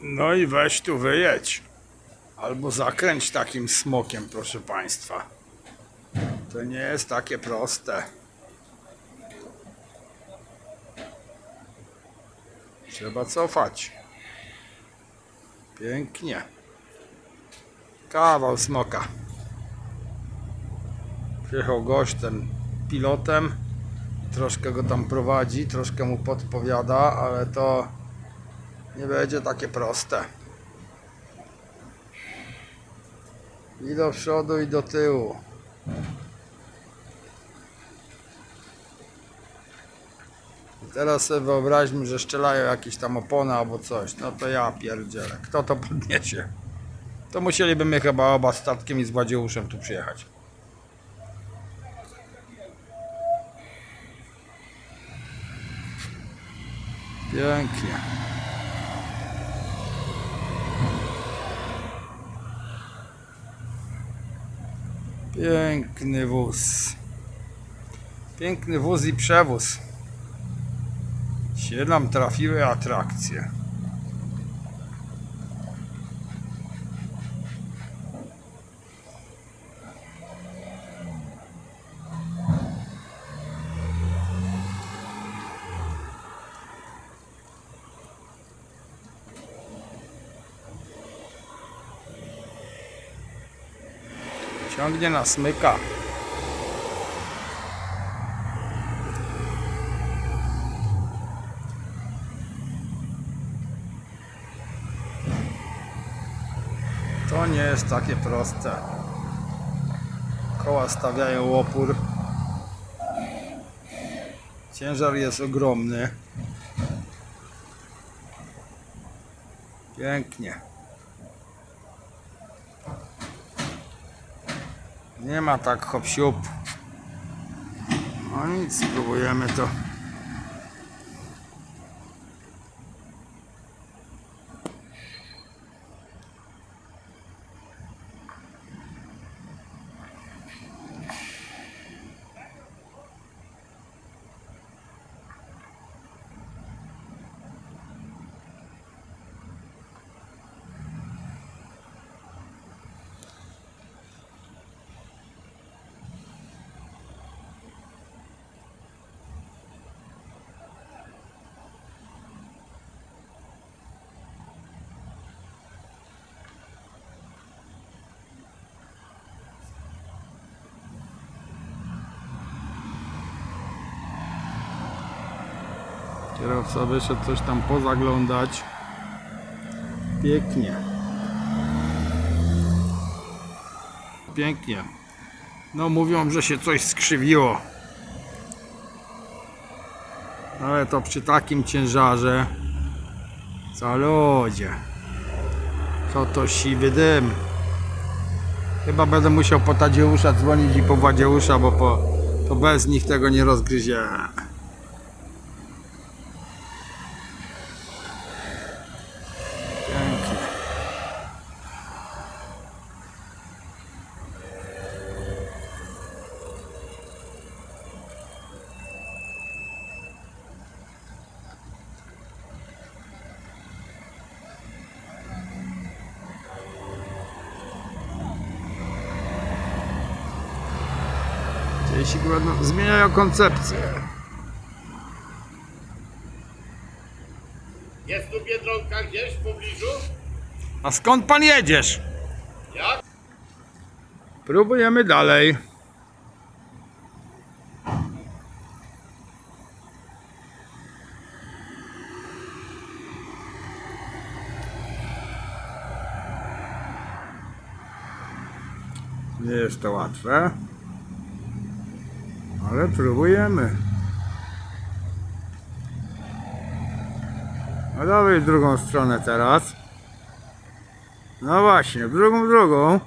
No i weź tu wyjedź. Albo zakręć takim smokiem, proszę Państwa. To nie jest takie proste. Trzeba cofać. Pięknie. Kawał smoka. Przyjechał gość ten pilotem. Troszkę go tam prowadzi, troszkę mu podpowiada, ale to nie będzie takie proste. I do przodu, i do tyłu. I teraz sobie wyobraźmy, że strzelają jakieś tam opony albo coś. No to ja pierdzielę. Kto to podniesie? To musieliby my chyba oba statkiem i z Władzieuszem tu przyjechać. Pięknie. Piękny wóz. Piękny wóz i przewóz. Się nam trafiły atrakcje. Ciągnie na smyka. To nie jest takie proste. Koła stawiają opór. Ciężar jest ogromny. Pięknie. Nie ma tak hop siup. No nic, spróbujemy to. Kierowca wyszedł coś tam pozaglądać. Pięknie. Pięknie. No mówią, że się coś skrzywiło. Ale to przy takim ciężarze. Co ludzie. Co to siwy dym. Chyba będę musiał po Tadzieusza dzwonić i po Władzieusza, bo po, to bez nich tego nie rozgryzie. Pięknie. Jeśli będą zmieniają koncepcję. Jest tu Biedronka gdzieś w pobliżu? A skąd pan jedziesz? Jak? Próbujemy dalej. Nie jest to łatwe, ale próbujemy. No dawaj w drugą stronę teraz. No właśnie, w drugą, w drugą.